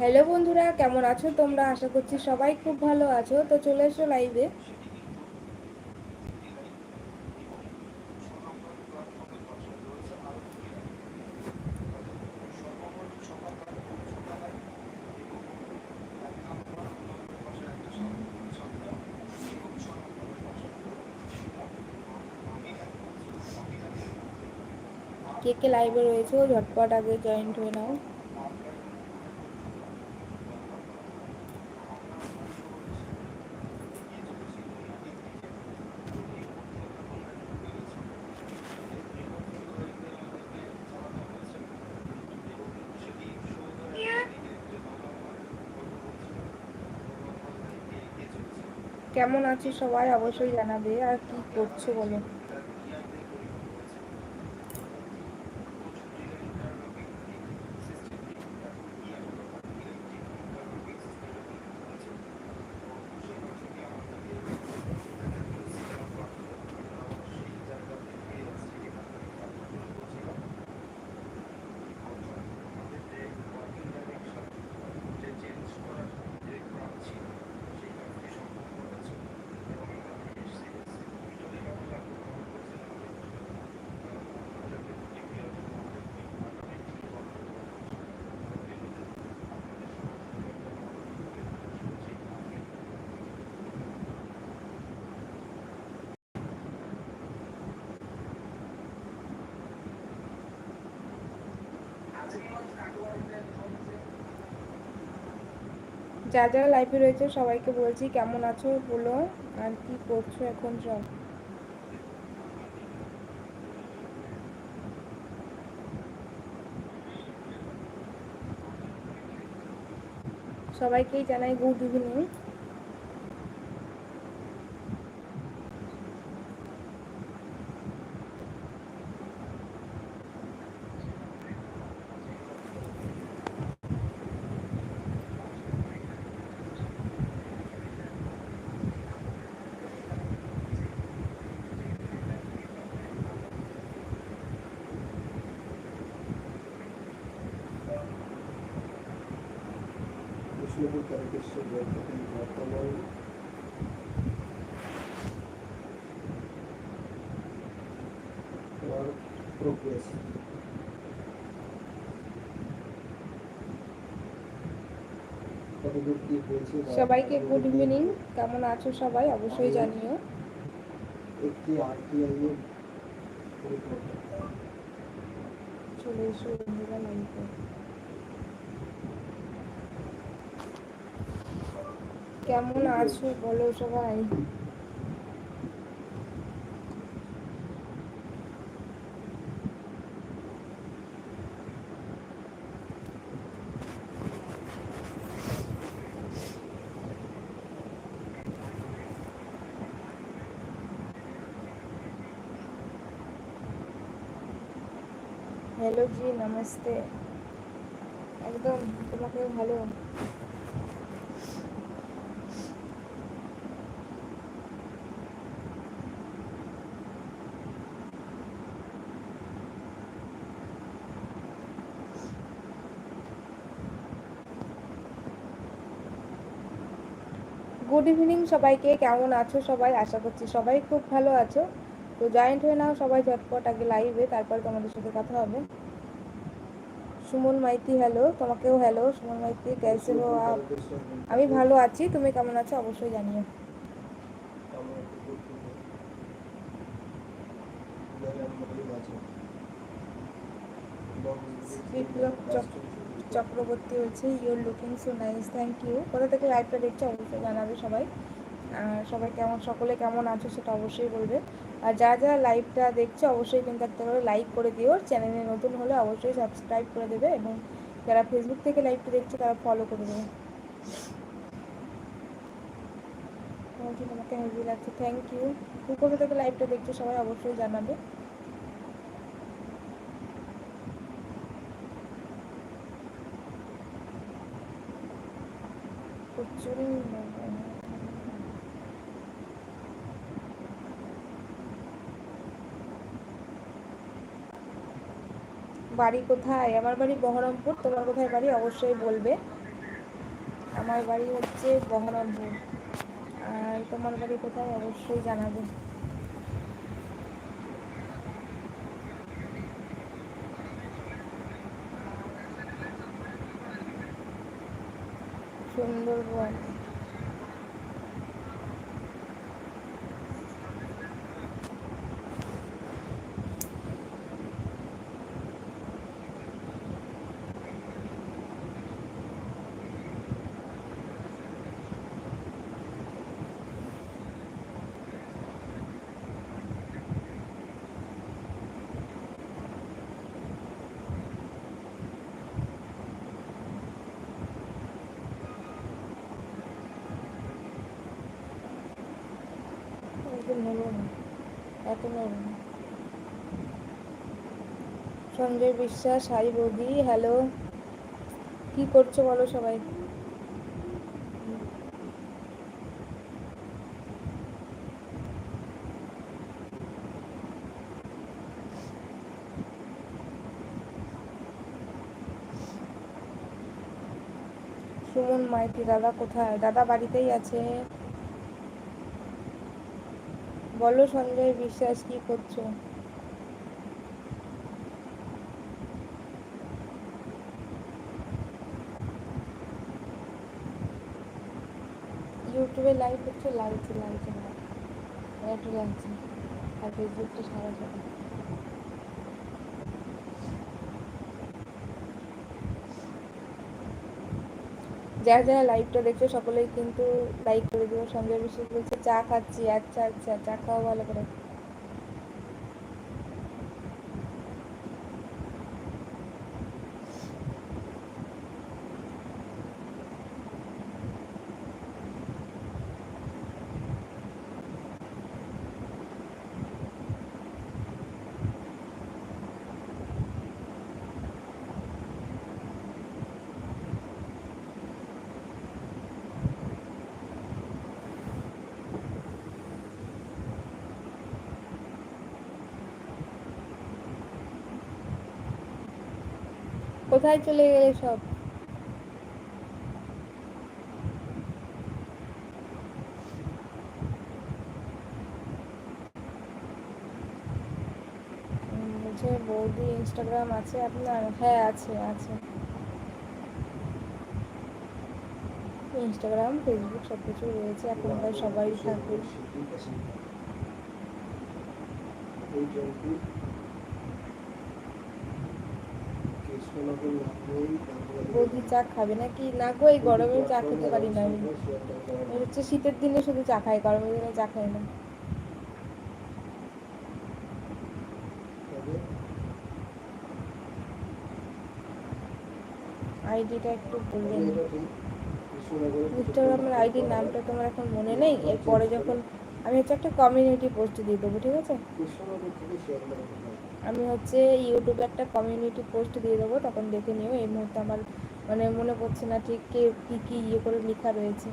Hello বন্ধুরা, কেমন আছো তোমরা? আশা করছি সবাই খুব ভালো আছো। তো চলে এসো লাইভে কে কে লাইভে রয়েছে, ঝটপট আগে জয়েন্ট হয়ে নাও। কেমন আছো সবাই অবশ্যই জানাবে আর কি করছ বলো? যারা যারা লাইফে রয়েছে সবাইকে বলছি কেমন আছো বলো, আর কি করছ এখন সব? সবাইকেই জানাই গুড ইভিনিং তারকেশ্বর বর্তমান work progress সবাইকে গুড ইভিনিং কেমন আছো সবাই? অবশ্যই জানিও। একটি আরটিআই এর চলে এসো বন্ধুরা লাইভে কেমন আছো বলো সবাই? হ্যালো জি নমস্তে একদম তোমাকে ভালো। গুড ইভিনিং সবাইকে, কেমন আছো সবাই? আশা করছি সবাই খুব ভালো আছো। তো জয়েন্ট হয়ে নাও সবাই ঝটপট আগে লাইভে তারপর তোমাদের সাথে কথা হবে। সুমন মাইতি হ্যালো তোমাকেও হ্যালো সুমন মাইতি আপ আমি ভালো আছি, তুমি কেমন আছো? অবশ্যই জানিও। আমার একটু গুরুত্বপূর্ণ যারা আমাদের মাঝে বিপ্লব চক- চক্রবর্তী হচ্ছে your looking so nice thank you কোথা থেকে লাইভটা দেখছে অবশ্যই জানাবে সবাই। সবাই কেমন, সকলে কেমন আছো সেটা অবশ্যই বলবে। আর যারা যারা লাইভটা দেখছে অবশ্যই কিন্তু একটা করে লাইক করে দিও। চ্যানেলে নতুন হলে অবশ্যই সাবস্ক্রাইব করে দেবে এবং যারা ফেসবুক থেকে লাইভটা দেখছে তারা ফলো করে দেবে। তোমাকে হেভি লাগছে থ্যাংক ইউ কোথা থেকে লাইভটা দেখছ সবাই অবশ্যই জানাবে। বাড়ি কোথায়? আমার বাড়ি বহরমপুর। তোমার কোথায় বাড়ি? অবশ্যই বলবে। আমার বাড়ি হচ্ছে বহরমপুর। আর তোমার বাড়ি কোথায়? অবশ্যই জানাবে। সুন্দরবন এত সঞ্জয় বিশ্বাস, হাই বৌদি, হ্যালো। কি করছ বলো সবাই? সুমন মাইতি, দাদা কোথায়? দাদা বাড়িতেই আছে। বলো সঞ্জয়, বিশ্বাস কি করছ? ইউটিউবে লাইভ হচ্ছে লাগছে লাগছে না একটু লাগছে আর ফেসবুকটা সারা যাবে। যারা যারা লাইভটা দেখছ সকলেই কিন্তু লাইক করে দিও, সঞ্জয় বিশ্বাস বলছে, চা খাচ্ছি আচ্ছা আচ্ছা চা খাওয়া ভালো করে। কোথায় চলে গেলে সব? বৌদি ইনস্টাগ্রাম আছে আপনার? হ্যাঁ আছে আছে। ইনস্টাগ্রাম ফেসবুক সব কিছু রয়েছে, এখনকার সবাই থাকে বৌদি চা খাবে নাকি? না গো, এই গরমে চা খেতে পারি না আমি। হচ্ছে শীতের দিনে শুধু চা খাই, গরমের দিনে চা খাই না। আইডিটা একটু বলবেন। ইনস্টাগ্রামের আইডির নামটা তোমার এখন মনে নেই? এরপরে যখন আমি হচ্ছে একটা কমিউনিটি পোস্ট দিয়ে দেবো, ঠিক আছে? আমি হচ্ছে ইউটিউবে একটা কমিউনিটি পোস্ট দিয়ে দেবো, তখন দেখে নিও। এই মুহূর্তে আমার মানে মনে পড়ছে না ঠিক কে, কী কী ইয়ে করে লেখা রয়েছে।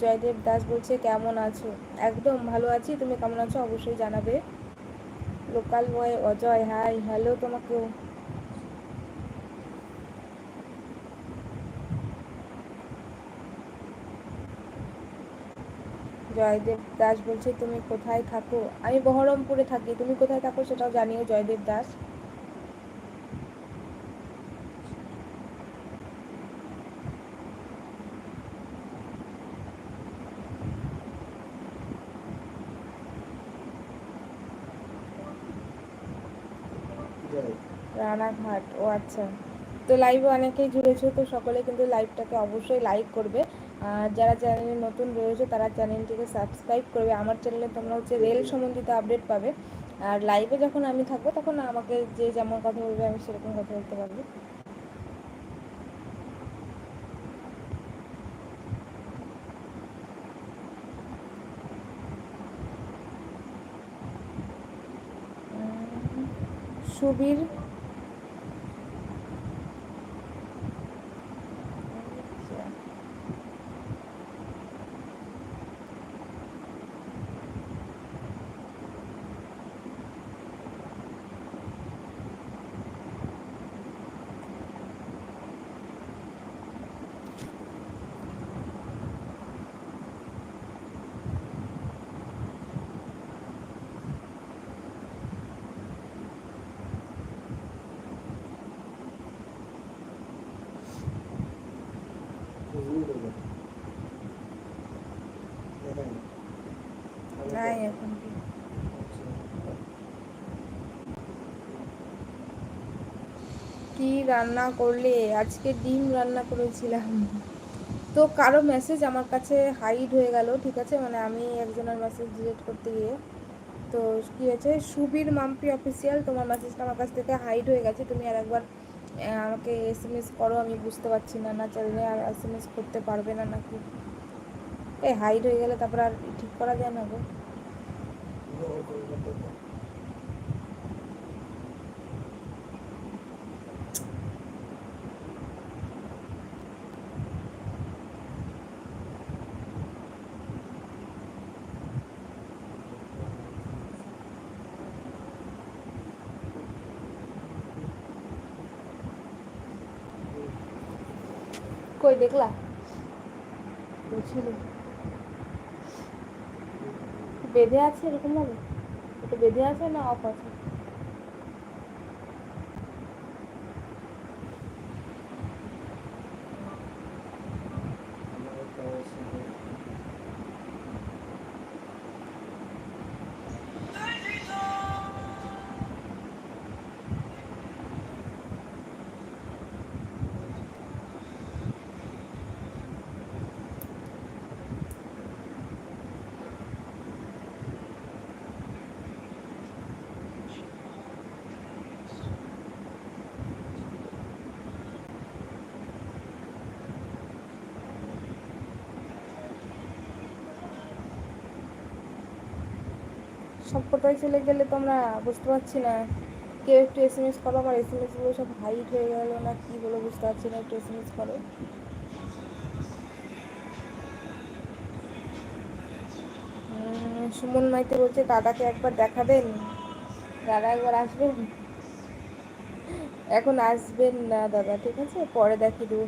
জয়দেব দাস বলছে, কেমন আছো? একদম ভালো আছি। তুমি কেমন আছো? অবশ্যই জানাবে। Local boy Ajay hi hello তোমাকেও। জয়দেব দাস বলছে, তুমি কোথায় থাকো? আমি বহরমপুরে থাকি। তুমি কোথায় থাকো সেটাও জানিও জয়দেব দাস। রানাঘাট, ও আচ্ছা। তো লাইভে অনেকেই জুড়েছে, তো সকলে কিন্তু লাইভটাকে অবশ্যই লাইক করবে। আর যারা চ্যানেলে নতুন রয়েছে, তারা চ্যানেলটিকে সাবস্ক্রাইব করবে। আমার চ্যানেলে তোমরা হচ্ছে রেল সম্বন্ধিত আপডেট পাবে। আর লাইভে যখন আমি থাকব, তখন আমাকে যে যেমন কথা বলবে, আমি সেরকম কথা বলতে পারব। সুবীর আচ্ছা। দেখায় না নাই এখন কি আচ্ছা। কি রান্না করলে? আজকে ডিম রান্না করেছিলাম। তো কারও মেসেজ আমার কাছে হাইড হয়ে গেল, ঠিক আছে? মানে আমি একজনের মেসেজ ডিলেট করতে গিয়ে। তো কী হয়েছে? সুবীর মাম্পি অফিসিয়াল তোমার মেসেজটা আমার কাছ থেকে হাইড হয়ে গেছে। তুমি আর একবার আমাকে এস এম এস করো, আমি বুঝতে পারছি না। না চাইলে আর এস এম এস করতে পারবে না নাকি? এ হাইড হয়ে গেলে তারপর আর ঠিক করা যায় না গো। দেখলা? বুঝিল বেঁধে আছে এরকম ভাবে? এটা বেঁধে আছে না অফ আছে? সব কোথায় চলে গেলে তোমরা বুঝতে পারছি না। কেউ একটু এস এম এস করো, আমার এস এম এসগুলো সব হাইট হয়ে গেল না কি বলে বুঝতে পারছি না, একটু এস এম এস করো সুমন মাইতে বলছে, দাদাকে একবার দেখাবেন? দাদা একবার আসবেন? এখন আসবেন না দাদা, ঠিক আছে? পরে দেখি দেবো।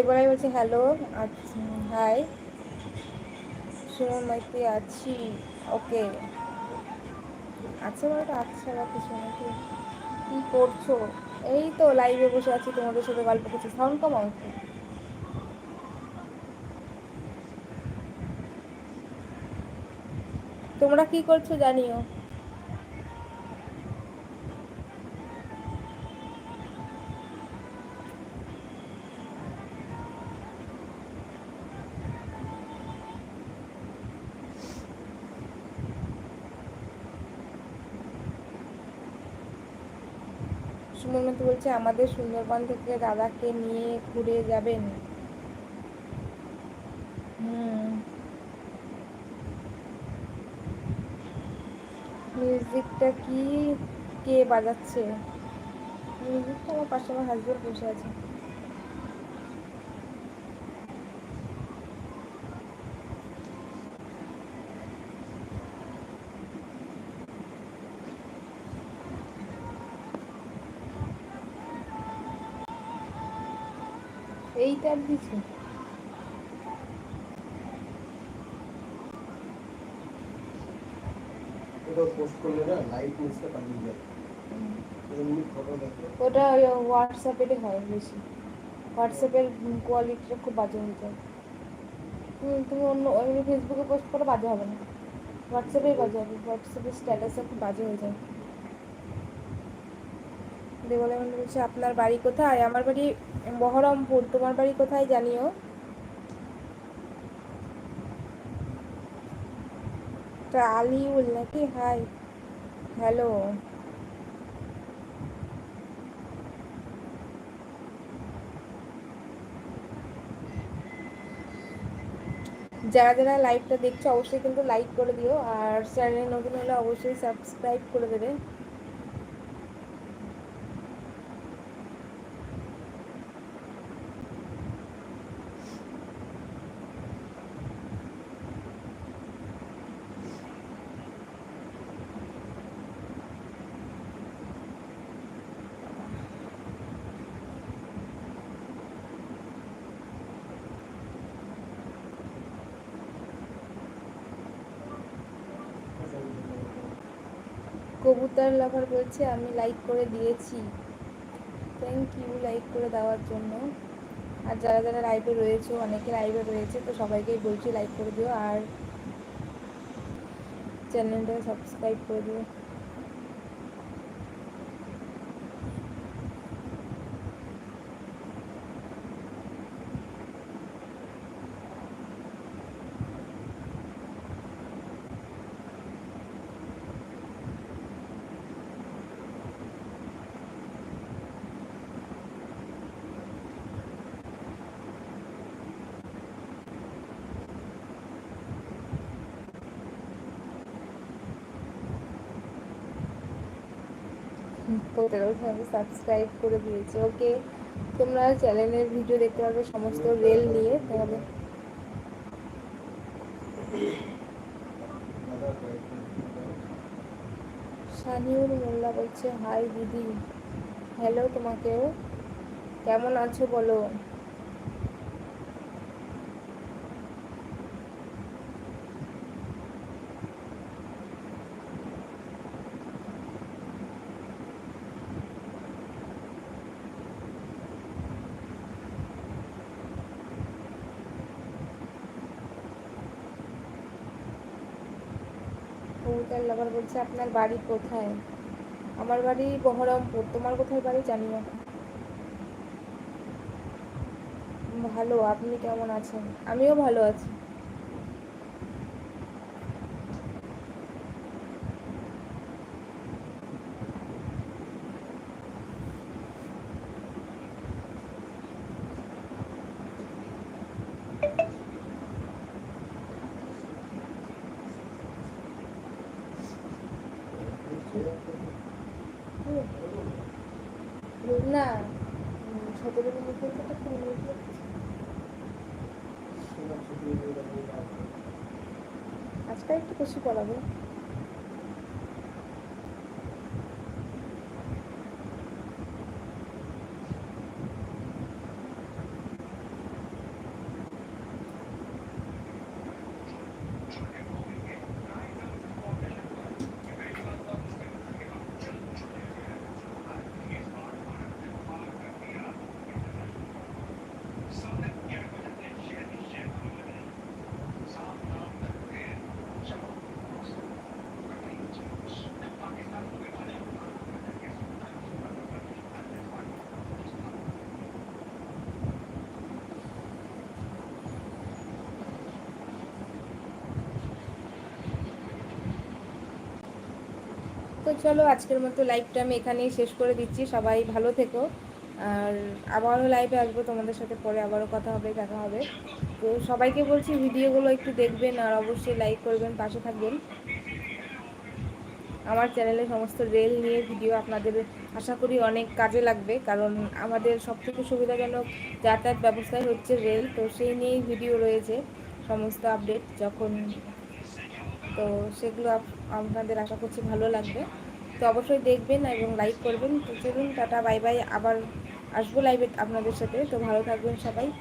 দেবরাই বলছে হ্যালো আচ্ছা হাই সুমন মাইতি আছি? ওকে। আচ্ছা বলতো আচ্ছা বা কিছু নাকি কি করছ? এই তো লাইভে বসে আছি, তোমাদের সাথে গল্প করছি। সাউন্ড কমাও একটু। তোমরা কি করছ জানিও? সুমনমতি বলছে, আমাদের সুন্দরবন থেকে দাদাকে নিয়ে ঘুরে যাবেন? হুম। মিউজিকটা কি? কে বাজাচ্ছে? মিউজিকটা আমার পাশে আমার হাজবেন্ড বসে আছে এইটার দিছে ওটা পোস্ট করলে না লাইট নিচটা পালিয়ে যায় এমনি ফটো দেখো ওটা ওই হোয়াটসঅ্যাপেরই হয় বেশি। হোয়াটসঅ্যাপের কোয়ালিটিটা খুব বাজে হয়ে যায়। তুমি অন্য এমনি ফেসবুকে পোস্ট করে বাজে হবে না। হোয়াটসঅ্যাপেই বাজে হবে। হোয়াটসঅ্যাপের স্ট্যাটাসে খুব বাজে হয়ে যায়। দেবলে মানে বলছে, আপনার বাড়ি কোথায়? আমার বাড়ি বহরমপুর। তোমার বাড়ি কোথায় জানিও? আলিউল নাকি? Hi, hello. যারা যারা লাইভটা দেখছ, অবশ্যই কিন্তু লাইক করে দিও। আর চ্যানেল নতুন হলে অবশ্যই সাবস্ক্রাইব করে দেবে। কবুতর লাভার বলছে, আমি লাইক করে দিয়েছি। থ্যাংক ইউ লাইক করে দেওয়ার জন্য। আর যারা যারা লাইভে রয়েছে, অনেকে লাইভে রয়েছে, তো সবাইকেই বলছি লাইক করে দিও। আর চ্যানেলটা সাবস্ক্রাইব করে দিও। সাবস্ক্রাইব করে দিয়েছে। ওকে, তোমরা চ্যানেলের ভিডিও দেখতে পাবে সমস্ত রেল নিয়ে, তাহলে। সানিউর মোল্লা বলছে হাই দিদি। হ্যালো তোমাকেও। কেমন আছো বলো? কবুতর লাভার বলছে, আপনার বাড়ি কোথায়? আমার বাড়ি বহরমপুর। তোমার কোথায় বাড়ি জানি না। ভালো, আপনি কেমন আছেন? আমিও ভালো আছি। না তো আজকে একটু বেশি পড়াবো তো চলো, আজকের মতো লাইভটা আমি এখানেই শেষ করে দিচ্ছি। সবাই ভালো থেকো। আর আবারও লাইভে আসব তোমাদের সাথে পরে আবারও কথা হবে, দেখা হবে। তো সবাইকে বলছি, ভিডিওগুলো একটু দেখবেন আর অবশ্যই লাইক করবেন, পাশে থাকবেন। আমার চ্যানেলে সমস্ত রেল নিয়ে ভিডিও আপনাদের আশা করি অনেক কাজে লাগবে, কারণ আমাদের সবথেকে সুবিধাজনক যাতায়াত ব্যবস্থায় হচ্ছে রেল তো সেই নিয়েই ভিডিও রয়েছে সমস্ত আপডেট যখন তো সেগুলো আপ- আপনাদের আশা করছি ভালো লাগবে। তো অবশ্যই দেখবেন এবং লাইক করবেন। তো চলুন, টাটা বাই বাই আবার আসব লাইভে আপনাদের সাথে। তো ভালো থাকবেন সবাই।